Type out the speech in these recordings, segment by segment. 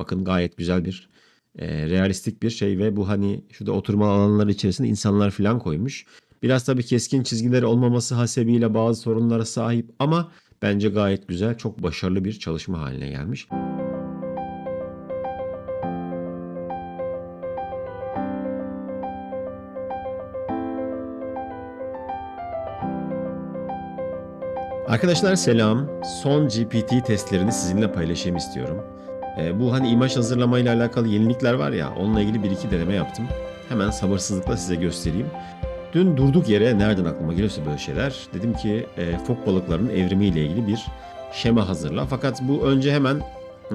Bakın gayet güzel bir e, realistik bir şey ve bu hani şurada oturma alanları içerisinde insanlar falan koymuş. Biraz tabii keskin çizgileri olmaması hasebiyle bazı sorunlara sahip ama bence gayet güzel, çok başarılı bir çalışma haline gelmiş. Arkadaşlar selam. Son GPT testlerini sizinle paylaşayım istiyorum. Ee, bu hani imaj hazırlamayla alakalı yenilikler var ya, onunla ilgili bir iki deneme yaptım. Hemen sabırsızlıkla size göstereyim. Dün durduk yere nereden aklıma geliyorsa böyle şeyler, dedim ki e, fok balıklarının evrimiyle ilgili bir şema hazırla. Fakat bu önce hemen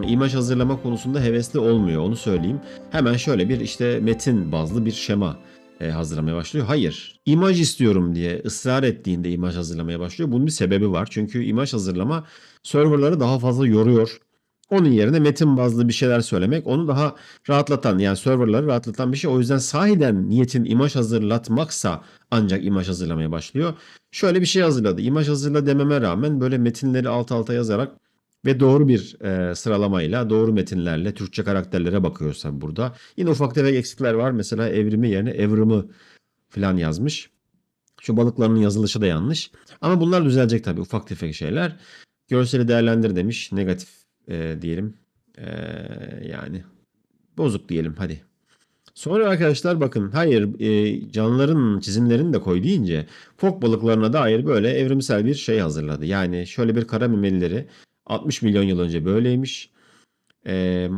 imaj hazırlama konusunda hevesli olmuyor, onu söyleyeyim. Hemen şöyle bir işte metin bazlı bir şema e, hazırlamaya başlıyor. Hayır, imaj istiyorum diye ısrar ettiğinde imaj hazırlamaya başlıyor. Bunun bir sebebi var. Çünkü imaj hazırlama serverları daha fazla yoruyor. Onun yerine metin bazlı bir şeyler söylemek onu daha rahatlatan yani serverları rahatlatan bir şey. O yüzden sahiden niyetin imaj hazırlatmaksa ancak imaj hazırlamaya başlıyor. Şöyle bir şey hazırladı. İmaj hazırla dememe rağmen böyle metinleri alt alta yazarak ve doğru bir e, sıralamayla doğru metinlerle Türkçe karakterlere bakıyoruz burada. Yine ufak tefek eksikler var. Mesela evrimi yerine evrimi falan yazmış. Şu balıkların yazılışı da yanlış. Ama bunlar düzelecek tabii ufak tefek şeyler. Görseli değerlendir demiş. Negatif e, diyelim. E, yani bozuk diyelim hadi. Sonra arkadaşlar bakın hayır e, canlıların çizimlerini de koy deyince fok balıklarına dair böyle evrimsel bir şey hazırladı. Yani şöyle bir kara memelileri 60 milyon yıl önce böyleymiş. E,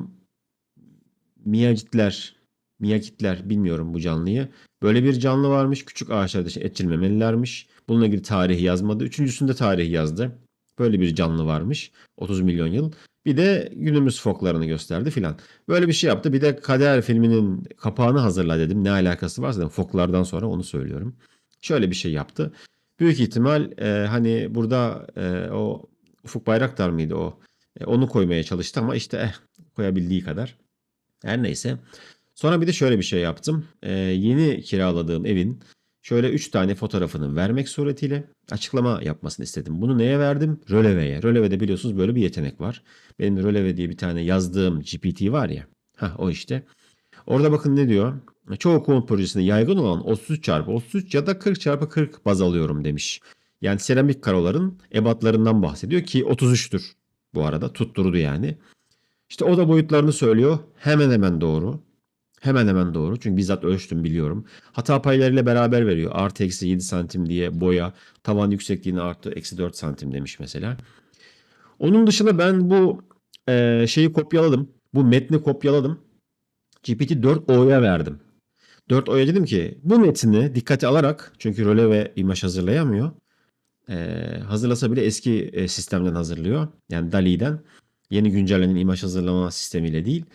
miyagitler, miyagitler bilmiyorum bu canlıyı. Böyle bir canlı varmış. Küçük ağaçlarda işte etçil memelilermiş. Bununla ilgili tarihi yazmadı. Üçüncüsünde tarihi yazdı. Böyle bir canlı varmış. 30 milyon yıl. Bir de günümüz foklarını gösterdi filan. Böyle bir şey yaptı. Bir de Kader filminin kapağını hazırla dedim. Ne alakası varsa dedim. Foklardan sonra onu söylüyorum. Şöyle bir şey yaptı. Büyük ihtimal e, hani burada e, o Ufuk Bayraktar mıydı o? E, onu koymaya çalıştı ama işte eh, koyabildiği kadar. Her neyse. Sonra bir de şöyle bir şey yaptım. E, yeni kiraladığım evin şöyle 3 tane fotoğrafını vermek suretiyle açıklama yapmasını istedim. Bunu neye verdim? Röleveye. Rölevede biliyorsunuz böyle bir yetenek var. Benim Röleve diye bir tane yazdığım GPT var ya. Ha o işte. Orada bakın ne diyor? Çoğu komut projesinde yaygın olan 33 çarpı 33 ya da 40 çarpı 40 baz alıyorum demiş. Yani seramik karoların ebatlarından bahsediyor ki 33'tür bu arada tutturdu yani. İşte o da boyutlarını söylüyor. Hemen hemen doğru. Hemen hemen doğru. Çünkü bizzat ölçtüm biliyorum. Hata paylarıyla beraber veriyor. Artı eksi 7 santim diye boya. Tavan yüksekliğini artı eksi 4 santim demiş mesela. Onun dışında ben bu e, şeyi kopyaladım. Bu metni kopyaladım. GPT 4o'ya verdim. 4o'ya dedim ki bu metni dikkate alarak çünkü role ve imaj hazırlayamıyor. E, hazırlasa bile eski e, sistemden hazırlıyor. Yani DALI-'den yeni güncellenen imaj hazırlama sistemiyle değil.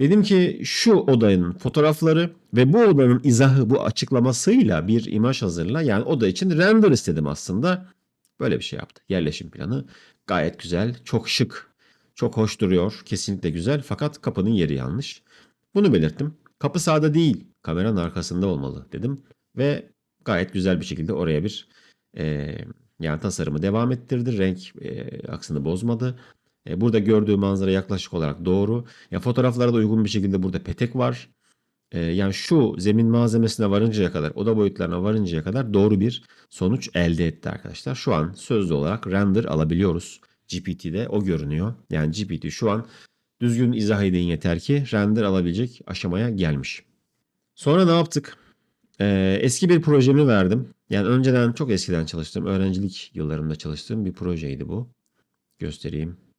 Dedim ki şu odanın fotoğrafları ve bu odanın izahı bu açıklamasıyla bir imaj hazırla. Yani oda için render istedim aslında. Böyle bir şey yaptı. Yerleşim planı gayet güzel, çok şık, çok hoş duruyor. Kesinlikle güzel fakat kapının yeri yanlış. Bunu belirttim. Kapı sağda değil, kameranın arkasında olmalı dedim. Ve gayet güzel bir şekilde oraya bir e, yani tasarımı devam ettirdi. Renk e, aksını bozmadı. E, burada gördüğü manzara yaklaşık olarak doğru. Ya fotoğraflara da uygun bir şekilde burada petek var. E, yani şu zemin malzemesine varıncaya kadar, oda boyutlarına varıncaya kadar doğru bir sonuç elde etti arkadaşlar. Şu an sözlü olarak render alabiliyoruz. GPT'de o görünüyor. Yani GPT şu an düzgün izah edin yeter ki render alabilecek aşamaya gelmiş. Sonra ne yaptık? Ee, eski bir projemi verdim. Yani önceden çok eskiden çalıştığım, öğrencilik yıllarımda çalıştığım bir projeydi bu. Göstereyim.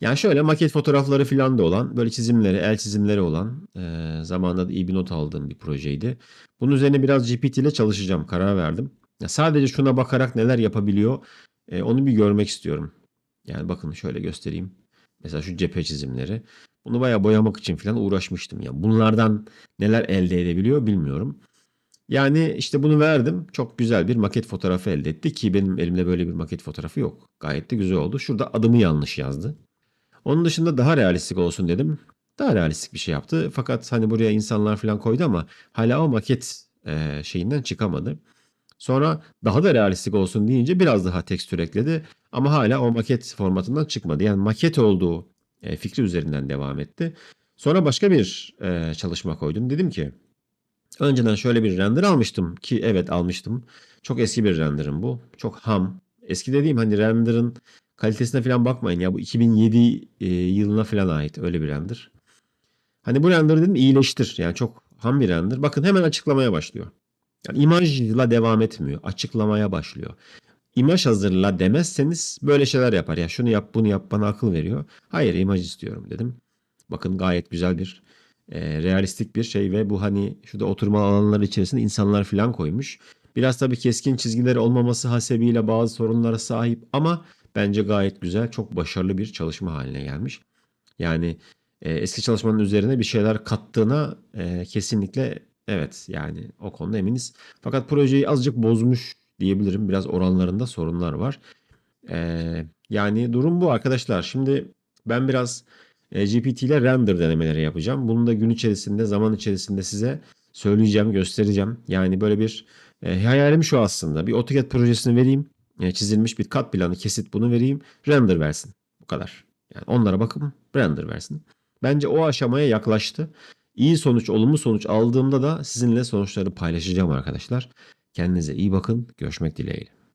Yani şöyle maket fotoğrafları falan da olan, böyle çizimleri, el çizimleri olan, e, zamanında da iyi bir not aldığım bir projeydi. Bunun üzerine biraz GPT ile çalışacağım, karar verdim. Ya sadece şuna bakarak neler yapabiliyor, e, onu bir görmek istiyorum. Yani bakın şöyle göstereyim. Mesela şu cephe çizimleri. Bunu bayağı boyamak için falan uğraşmıştım. Ya bunlardan neler elde edebiliyor bilmiyorum. Yani işte bunu verdim. Çok güzel bir maket fotoğrafı elde etti ki benim elimde böyle bir maket fotoğrafı yok. Gayet de güzel oldu. Şurada adımı yanlış yazdı. Onun dışında daha realistik olsun dedim. Daha realistik bir şey yaptı. Fakat hani buraya insanlar falan koydu ama hala o maket e, şeyinden çıkamadı. Sonra daha da realistik olsun deyince biraz daha tekstür ekledi. Ama hala o maket formatından çıkmadı. Yani maket olduğu e, fikri üzerinden devam etti. Sonra başka bir e, çalışma koydum. Dedim ki önceden şöyle bir render almıştım ki evet almıştım. Çok eski bir renderım bu. Çok ham. Eski dediğim hani render'ın kalitesine falan bakmayın ya bu 2007 e, yılına falan ait öyle bir render. Hani bu render dedim iyileştir. Yani çok ham bir render. Bakın hemen açıklamaya başlıyor. Yani imajla devam etmiyor. Açıklamaya başlıyor. İmaj hazırla demezseniz böyle şeyler yapar. Ya şunu yap bunu yap bana akıl veriyor. Hayır imaj istiyorum dedim. Bakın gayet güzel bir e, realistik bir şey ve bu hani şurada oturma alanları içerisinde insanlar falan koymuş. Biraz tabii keskin çizgileri olmaması hasebiyle bazı sorunlara sahip ama bence gayet güzel, çok başarılı bir çalışma haline gelmiş. Yani e, eski çalışmanın üzerine bir şeyler kattığına e, kesinlikle evet yani o konuda eminiz. Fakat projeyi azıcık bozmuş diyebilirim. Biraz oranlarında sorunlar var. E, yani durum bu arkadaşlar. Şimdi ben biraz e, GPT ile render denemeleri yapacağım. Bunu da gün içerisinde, zaman içerisinde size söyleyeceğim, göstereceğim. Yani böyle bir e, hayalim şu aslında. Bir AutoCAD projesini vereyim. E, çizilmiş bir kat planı, kesit bunu vereyim. Render versin. Bu kadar. Yani onlara bakın render versin. Bence o aşamaya yaklaştı. İyi sonuç, olumlu sonuç aldığımda da sizinle sonuçları paylaşacağım arkadaşlar. Kendinize iyi bakın. Görüşmek dileğiyle.